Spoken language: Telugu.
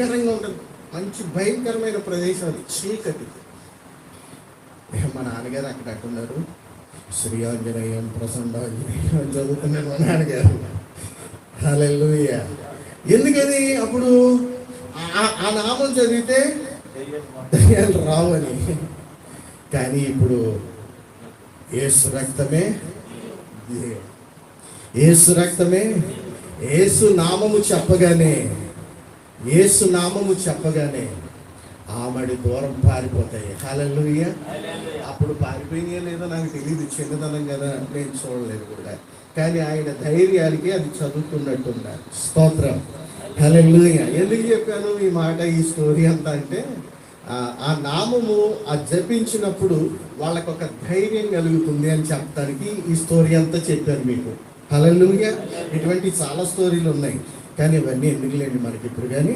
భయంకరంగా ఉంటుంది. మంచి భయంకరమైన ప్రదేశం అది చీకటి. మా నాన్నగారు అక్కడ అంటున్నారు శ్రీ ఆంజనేయం ప్రసన్నాంజనేయం అని మా నాన్నగారు. హల్లెలూయా. ఎందుకని అప్పుడు ఆ- ఆ నామం చదివితే దయ్యాలు రావని. కానీ ఇప్పుడు ఏసు రక్తమే ఏసు రక్తమే ఏసు నామము చెప్పగానే ఏసు నామము చెప్పగానే ఆమడి దూరం పారిపోతాయి. హల్లెలూయా. అప్పుడు పారిపోయినాయో లేదో నాకు తెలియదు చిన్నదనం కదా నేను చూడలేదు కూడా. కానీ ఆయన ధైర్యానికి అది చదువుతున్నట్టున్నారు. స్తోత్రం. హల్లెలూయా. ఎందుకు చెప్పాను ఈ మాట ఈ స్టోరీ అంతా అంటే ఆ- నామము ఆ జపించినప్పుడు వాళ్ళకు ఒక ధైర్యం కలుగుతుంది అని చెప్పడానికి ఈ స్టోరీ అంతా చెప్పాను మీకు. హల్లెలూయా. ఇటువంటి చాలా స్టోరీలు ఉన్నాయి. కానీ ఇవన్నీ ఎందుకులేండి మనకి ఇప్పుడు కానీ